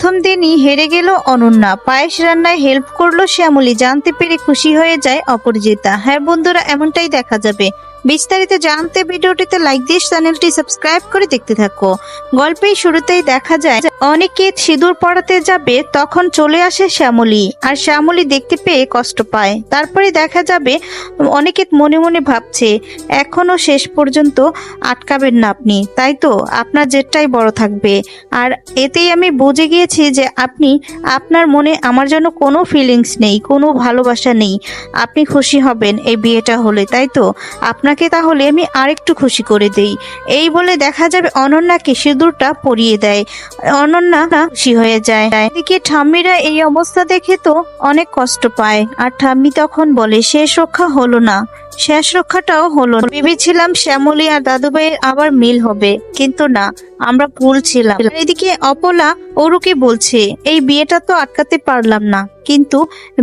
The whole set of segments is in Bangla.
প্রথম দিনই হেরে গেল অনন্যা। পায়েস রান্নায় হেল্প করল শ্যামলী। জানতে পেরে খুশি হয়ে যায় অপরিজিতা। হ্যাঁ বন্ধুরা, এমনটাই দেখা যাবে। বিস্তারিত জানতে ভিডিওটিতে লাইক দিয়ে চ্যানেলটি সাবস্ক্রাইব করে দেখতে থাকো। গল্পের শুরুতেই দেখা যায় অনিকেত সিঁদুর পড়াতে যাবে, তখন চলে আসে শ্যামলী। আর শ্যামলী দেখতে পেয়ে কষ্ট পায়। তারপরে দেখা যাবে অনিকেত মনে মনে ভাবছে, এখনও শেষ পর্যন্ত আটকাবেন না আপনি। তাই তো, আপনার জেদটাই বড় থাকবে। আর এতেই আমি বুঝে গিয়েছি যে আপনি, আপনার মনে আমার জন্য কোনো ফিলিংস নেই, কোনো ভালোবাসা নেই। আপনি খুশি হবেন এই বিয়েটা হলে, তাই তো? আপনাকে তাহলে আমি আরেকটু খুশি করে দেই। এই বলে দেখা যাবে অনন্যাকে সিঁদুরটা পরিয়ে দেয়। অনন্যা খুশি হয়ে যায়। এদিকে ঠাম্মিরা এই অবস্থা দেখে তো অনেক কষ্ট পায়। আর ঠাম্মি তখন বলে, শেষ রক্ষা হলো না। শেষ রক্ষাটাও হলো ভেবেছিলাম শ্যামলী আর দাদুভাইয়ের আবার মিল হবে। কিন্তু না, আমরা ভুল ছিলাম। এদিকে অপলা অরুকে বলছে, এই বিয়েটা তো আটকাতে পারলাম না। কিন্তু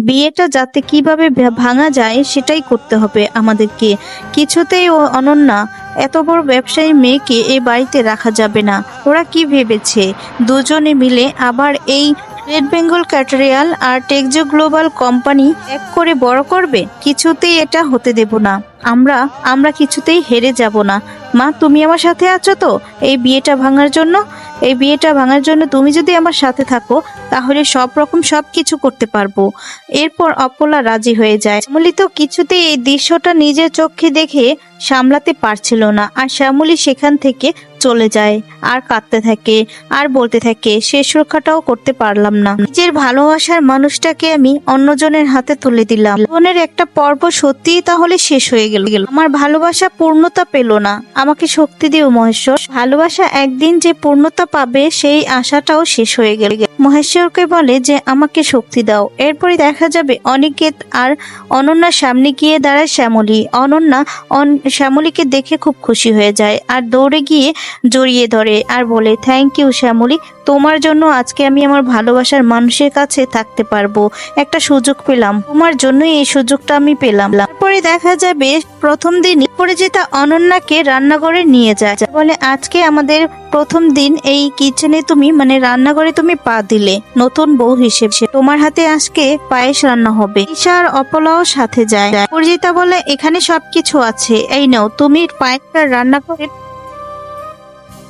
বিয়েটা যাতে কীভাবে ভাঙা যায় সেটাই করতে হবে আমাদেরকে। কিছুতেই অনন্যা এত বড় ব্যবসায়ী মেয়েকে এ বাড়িতে রাখা যাবে না। ওরা কি ভেবেছে? দুজনে মিলে আবার এই রেড বেঙ্গল ক্যাটারিয়াল আর টেকজো গ্লোবাল কোম্পানি এক করে বড় করবে? কিছুতেই এটা হতে দেব না। আমরা আমরা কিছুতেই হেরে যাব না। মা, তুমি আমার সাথে আছো তো? এই বিয়েটা ভাঙার জন্য? এই বিয়েটা ভাঙার জন্য তুমি যদি আমার সাথে থাকো, তাহলে সব রকম সব কিছু করতে পারব। এরপর অপলা রাজি হয়ে যায়। শ্যামলী তো কিছুতেই এই দৃশ্যটা নিজের চোখে দেখে সামলাতে পারছিল না আর শ্যামলী সেখান থেকে চলে যায় আর কাঁদতে থাকে আর বলতে থাকে, শেষ রক্ষাটাও করতে পারলাম না। নিজের ভালোবাসার মানুষটাকে আমি অন্যজনের হাতে তুলে দিলাম। জীবনের একটা পর্ব সত্যিই তাহলে শেষ হয়ে গেল। আমার ভালোবাসা পূর্ণতা পেল না। আমাকে শক্তি দিও মহেশ্বর। ভালোবাসা একদিন যে পূর্ণতা পাবে, সেই আশাটাও শেষ হয়ে গেল। মহেশ্বরকে বলে যে, আমাকে শক্তি দাও। এরপরে দেখা যাবে, অনিকেত আর অনন্যার সামনে গিয়ে দাঁড়ায় শ্যামলী। অনন্যা অন- শ্যামলীকে দেখে খুব খুশি হয়ে যায় আর দৌড়ে গিয়ে জড়িয়ে ধরে আর বলে থ্যাংক ইউ শ্যামলী। তোমার জন্য আজকে আমি আমার ভালোবাসার মানুষের কাছে থাকতে পারব। একটা সুযোগ পেলাম। তোমার জন্যই এই সুযোগটা আমি পেলাম। পরে দেখা যাবে প্রথম দিনই পরিচিতা অনন্যাকে রান্নাঘরে নিয়ে যায়। বলে, আজকে আমাদের প্রথম দিন এই কিচেনে তুমি মানে রান্নাঘরে তুমি পা দিলে, নতুন বউ হিসেবে। তোমার হাতে আজকে পায়েস রান্না হবে। ঈশা আর অপলাও সাথে যায়। পরিচিতা বলে, এখানে সবকিছু আছে, এই নাও, তুমি পায়েসটা রান্না করে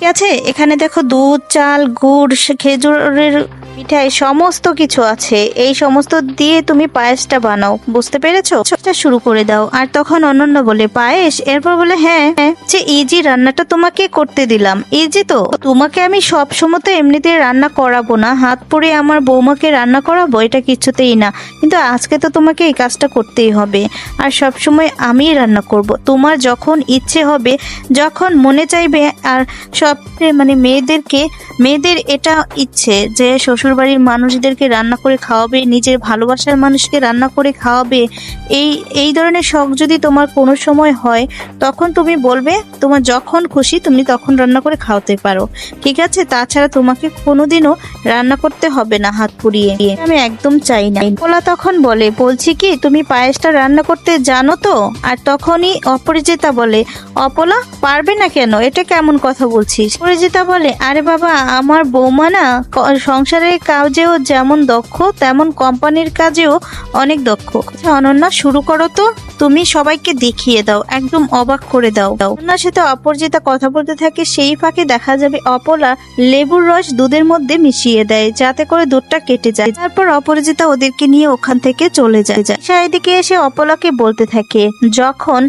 আছে? এখানে দেখো দুধ, চাল, গুড় খেজুরের মিঠাই সমস্ত কিছু আছে। এই সমস্ত দিয়ে তুমি পায়েসটা বানাও। বুঝতে পেরেছ? শুরু করে দাও। আর তখন অনন্য বলে, পায়েস? এরপর বলে হ্যাঁ হ্যাঁ যে ইজি রান্নাটা তোমাকে করতে দিলাম ইজি তো, তোমাকে আমি সব সময় তো এমনিতে রান্না করাবো না। হাত পরে আমার বৌমাকে রান্না করাবো, এটা কিছুতেই না। কিন্তু আজকে তো তোমাকে এই কাজটা করতেই হবে। আর সব সময় আমিই রান্না করব। তোমার যখন ইচ্ছে হবে, যখন মনে চাইবে, আর সব মানে মেয়েদেরকে, মেয়েদের এটা ইচ্ছে যে শ্বশুরবাড়ির মানুষদেরকে রান্না করে খাওয়াবে, নিজের ভালোবাসার মানুষকে রান্না করে খাওয়াবে, এই এই ধরনের শখ যদি তোমার কোনো সময় হয়, তখন তুমি বলবে, তোমার যখন খুশি, তুমি তখন রান্না করে খাওয়াতে পারো। ঠিক আছে? তাছাড়া তোমাকে কোনোদিনও রান্না করতে হবে না হাত পুড়িয়ে। আমি একদম চাই না। পোলা তখন বলে, বলছি কি, তুমি পায়েসটা রান্না করতে জানো তো? আর তখনই অপরিচিতা বলে, অপলা, পারবে না কেন? এটা কেমন কথা বলছিস? অপরিচিতা বলে, আরে বাবা, আমার বৌমা না, ক- সংসারের কাজেও যেমন দক্ষ তেমন কোম্পানির কাজেও অনেক দক্ষ। অনন্যা শুরু করো তো। তুমি সবাইকে দেখিয়ে দাও, একদম অবাক করে দাও। অনন্যার সাথে অপরিচিতা কথা বলতে থাকে, সেই ফাঁকে দেখা যাবে অপলা লেবুর রস দুধের মধ্যে মিশিয়ে দেয়, যাতে করে দুধটা কেটে যায়। তারপর অপরাজিতা ওদেরকে নিয়ে ওখান থেকে চলে যায়। এদিকে এসে অপলাকে বলতে থাকে, যখন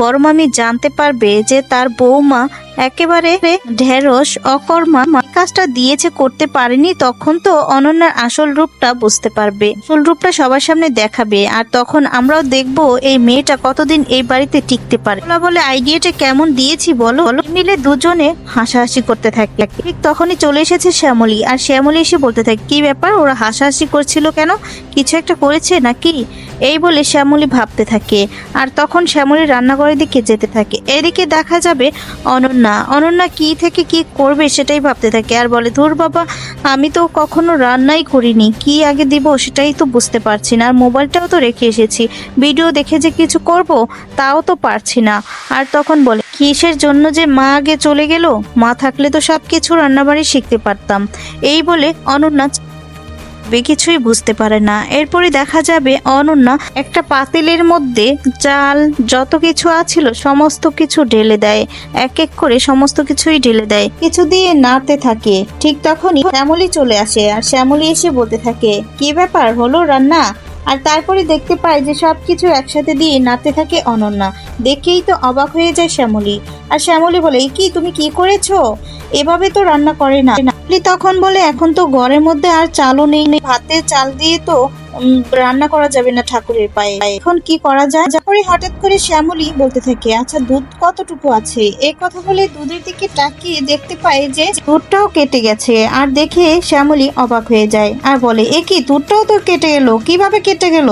বড় মামি জানতে পারবে যে তার বৌমা একেবারে ঢেরস অকর্মা কাজটা দিয়েছে, করতে পারেনি, তখন তো অনন্যার আসল রূপটা বুঝতে পারবে। আসল রূপটা সবার সামনে দেখাবে, আর তখন আমরাও দেখব এই মেয়েটা কতদিন এই বাড়িতে টিকতে পারে? বলে আইডিয়াটা কেমন দিয়েছি বলো? মিলে দুজনে হাসাহাসি করতে থাকে। ঠিক তখনই চলে এসেছে শ্যামলী। আর শ্যামলী এসে বলতে থাকে, কি ব্যাপার? ওরা হাসাহাসি করছিল কেন? কিছু একটা করেছে নাকি? এই বলে শ্যামলী ভাবতে থাকে। আর তখন শ্যামলী রান্নাঘরের দিকে যেতে থাকে। এদিকে দেখা যাবে অনন্যা। অনন্যা কি থেকে কি করবে সেটাই ভাবতে থাকে। আর বলে, ধুর বাবা, আমি তো কখনো রান্নাই করিনি। কি আগে দিব সেটাই তো বুঝতে পারছি না। আর মোবাইলটাও তো রেখে এসেছি। ভিডিও দেখে যে কিছু করব তাও তো পারছি না। আর তখন বলে, কিসের জন্য যে মা আগে চলে গেল? মা থাকলে তো সব কিছু রান্নাবাড়ি শিখতে পারতাম। এই বলে অনন্যা কিছুই বুঝতে পারে না। এরপরে দেখা যাবে অনন্যা একটা পাতিলের মধ্যে চাল যত কিছু আছিল, সমস্ত কিছু ঢেলে দেয়। এক এক করে সমস্ত কিছুই ঢেলে দেয়। কিছু দিয়ে নাড়তে থাকে। ঠিক তখনই শ্যামলি চলে আসে, আর শ্যামলি এসে বলতে থাকে, কি ব্যাপার? হলো রান্না? আর তারপরে দেখতে পায় যে সব কিছু একসাথে দিয়ে নাতে থাকে অনন্যা। দেখেই তো অবাক হয়ে যায় শ্যামলী। আর শ্যামলী বলে, "এ কি, তুমি কি করেছ? এভাবে তো রান্না করে না। তখন বলে, এখন তো ঘরের মধ্যে আর চালও নেই। ভাতে চাল দিয়ে তো রান্না করা যাবে না ঠাকুরের পায়ে। এখন কি করা যায়? তারপরে হঠাৎ করে শ্যামলি বলতে থাকে আচ্ছা দুধ কতটুকু আছে? এই কথা বলে দুধের দিকে তাকিয়ে দেখতে পায় যে দুধটাও কেটে গেছে। আর দেখে শ্যামলি অবাক হয়ে যায় আর বলে, এ কি, দুধটাও তো কেটে গেল কীভাবে কেটে গেল?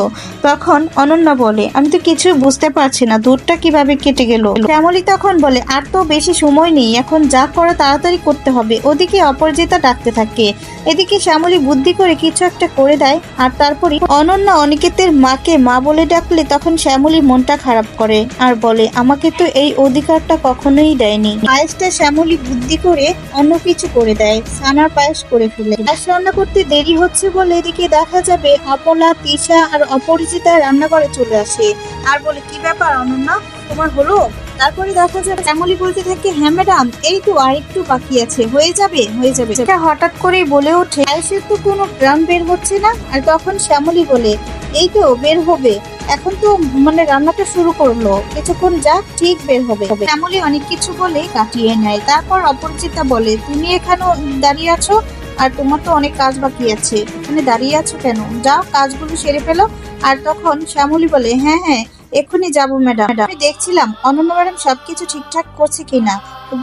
তখন অনন্যা বলে, আমি তো কিছু বুঝতে পারছি না, দুধটা কীভাবে কেটে গেল? শ্যামলি তখন বলে, আর তো বেশি সময় নেই, এখন যা করা তাড়াতাড়ি করতে হবে। ওদিকে অপরাজিতা ডাকতে থাকে। এদিকে শ্যামলী বুদ্ধি করে কিছু একটা করে দেয় আর তারপরে অনন্যা অনিকেতের মাকে মা বলে ডাকলে তখন শ্যামলী মনটা খারাপ করে আর বলে, আমাকে তো এই অধিকারটা কখনোই দেয়নি। পায়েসটা শ্যামলী বুদ্ধি করে অন্য কিছু করে দেয় সানার পায়েস করে ফেলে। পায়েস রান্না করতে দেরি হচ্ছে বলে এদিকে দেখা যাবে অপলা তিশা আর অপরিচিতা রান্নাঘরে চলে আসে। আর বলে, কি ব্যাপার অনন্যা? তোমার হলো? তারপরে দেখা যাবে শ্যামলী বলতে থাকে হ্যাঁ ম্যাডাম, এই তো আর একটু বাকি আছে, হয়ে যাবে হয়ে যাবে। এটা হঠাৎ করেই বলে ওঠে পায়েসের তো কোনো গ্রাম বের হচ্ছে না। আর তখন শ্যামলী বলে, এই তো, বের হবে। এখন তো মানে রান্নাটা শুরু করল। কিছুক্ষণ যাক, ঠিক বের হবে। শ্যামলী অনেক কিছু বলে কাটিয়ে নেয়। তারপর অপরিচিতা বলে, তুমি এখানে দাঁড়িয়ে আছো? আর তোমার তো অনেক কাজ বাকি আছে। এখানে দাঁড়িয়ে আছো কেন? যাও, কাজগুলো সেরে ফেলো। আর তখন শ্যামলী বলে হ্যাঁ হ্যাঁ এক্ষুনি যাব, ম্যাডাম। আমি দেখছিলাম, অনন্য ম্যাডাম সবকিছু ঠিকঠাক করছে কিনা।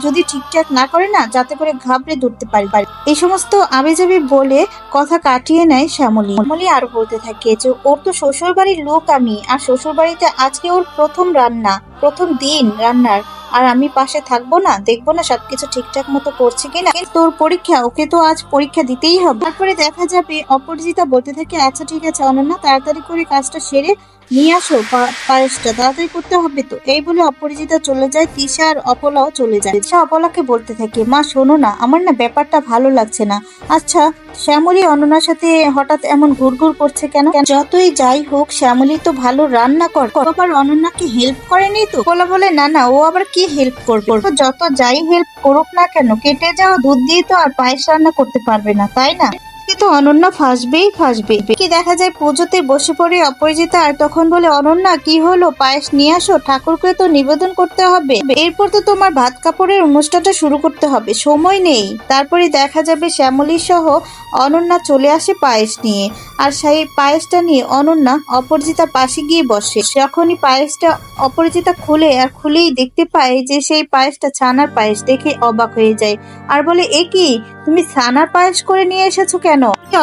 যদি ঠিকঠাক না করে না, যাতে করে ঘাবড়ে ধরতে পারি। পারি এই সমস্ত আবেজাবি বলে কথা কাটিয়ে নেয় শ্যামলী। শ্যামলী আরও বলতে থাকে যে, ওর তো শ্বশুর বাড়ির লোক আমি, আর শ্বশুর বাড়িতে আজকে ওর প্রথম রান্না, প্রথম দিন রান্নার। আর আমি পাশে থাকব না, দেখব না সবকিছু ঠিকঠাক মতো করছে কিনা। তোর পরীক্ষা, ওকে তো আজ পরীক্ষা দিতেই হবে। তারপরে দেখা যাবে, অপরাজিতা বলতে থাকে আচ্ছা ঠিক আছে, অনন্যা, তাড়াতাড়ি করে কাজটা সেরে নিয়ে আসো পায়েসটা তাড়াতাড়ি করতে হবে তো। এই বলে অপরিচিতা চলে যায়, তিশা আর অপলাও চলে যায়। তিশা অপলাকে বলতে থাকে, মা, শোনো না, আমার না ব্যাপারটা ভালো লাগছে না। আচ্ছা শ্যামলী অনন্যার সাথে হঠাৎ এমন ঘুরঘুর করছে কেন? যতই যাই হোক, শ্যামলী তো ভালো রান্না কর আবার অনন্যাকে হেল্প করেনি তো? বলা বলে, না না, ও আবার কি হেল্প করবে? যত যাই হেল্প করুক না কেন, কেটে যাওয়া দুধ দিয়ে তো আর পায়েস রান্না করতে পারবে না, তাই না? কিন্তু অনন্যা ফাঁসবেই ফাঁসবে। কি দেখা যায় পুজোতে বসে পড়ে অপরিচিতা আর তখন বলে, অনন্যা, কি হলো? পায়েস নিয়ে আসো, ঠাকুরকে তো নিবেদন করতে হবে। এরপর তো তোমার ভাত কাপড়ের অনুষ্ঠানটা শুরু করতে হবে, সময় নেই। তারপরে দেখা যাবে শ্যামলী সহ অনন্যা চলে আসে পায়েস নিয়ে। আর সেই পায়েসটা নিয়ে অনন্যা অপরিচিতা পাশে গিয়ে বসে। যখনই পায়েসটা অপরিচিতা খুলে আর খুলেই দেখতে পায় যে সেই পায়েসটা ছানার পায়েস দেখে অবাক হয়ে যায়। আর বলে, এ কি? তুমি ছানার পায়েস করে নিয়ে এসেছ কেন?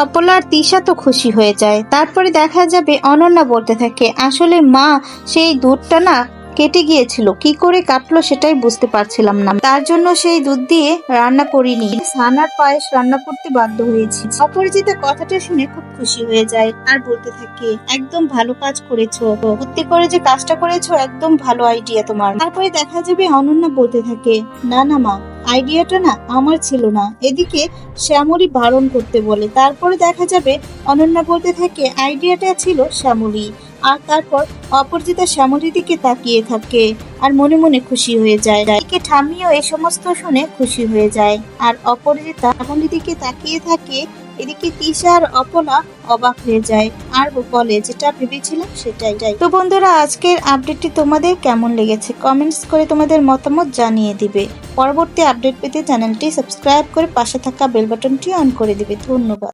অপলা আর তিশা তো খুশি হয়ে যায়। তারপরে দেখা যাবে অনন্যা বলতে থাকে, আসলে মা সেই দুধটা না কেটে গিয়েছিল। কি করে কাটলো সেটাই বুঝতে পারছিলাম না। তার জন্য সেই দুধ দিয়ে রান্না করিনি। সানার পায়েস রান্না করতে বাধ্য হয়েছি। অপরিচিতা কথাটা শুনে খুব খুশি হয়ে যায় আর বলতে থাকে, একদম ভালো কাজ করেছ। বুদ্ধি করে যে কাজটা করেছ, একদম ভালো আইডিয়া তোমার। তারপরে দেখা যাবে অনন্যা বলতে থাকে, না না মা আইডিয়াটা না আমার ছিল না। এদিকে শ্যামলী বারণ করতে বলে। তারপরে দেখা যাবে অনন্যা বলতে থাকে, আইডিয়াটা ছিল শ্যামলী। আর তারপর অপরজিতা শ্যামলীর দিকে তাকিয়ে থাকে আর মনে মনে খুশি হয়ে যায়। একে ঠামিও এ সমস্ত শুনে খুশি হয়ে যায়। আর অপরজিতা শ্যামলীর দিকে তাকিয়ে থাকে এদিকে তিশা আর অপলা অবাক হয়ে যায়। আর বলে, যেটা ভেবেছিলাম সেটাই যাই তো বন্ধুরা, আজকের আপডেটটি তোমাদের কেমন লেগেছে? কমেন্টস করে তোমাদের মতামত জানিয়ে দিবে। পরবর্তী আপডেট পেতে চ্যানেলটি সাবস্ক্রাইব করে পাশে থাকা বেল বাটনটি অন করে দিবে। ধন্যবাদ।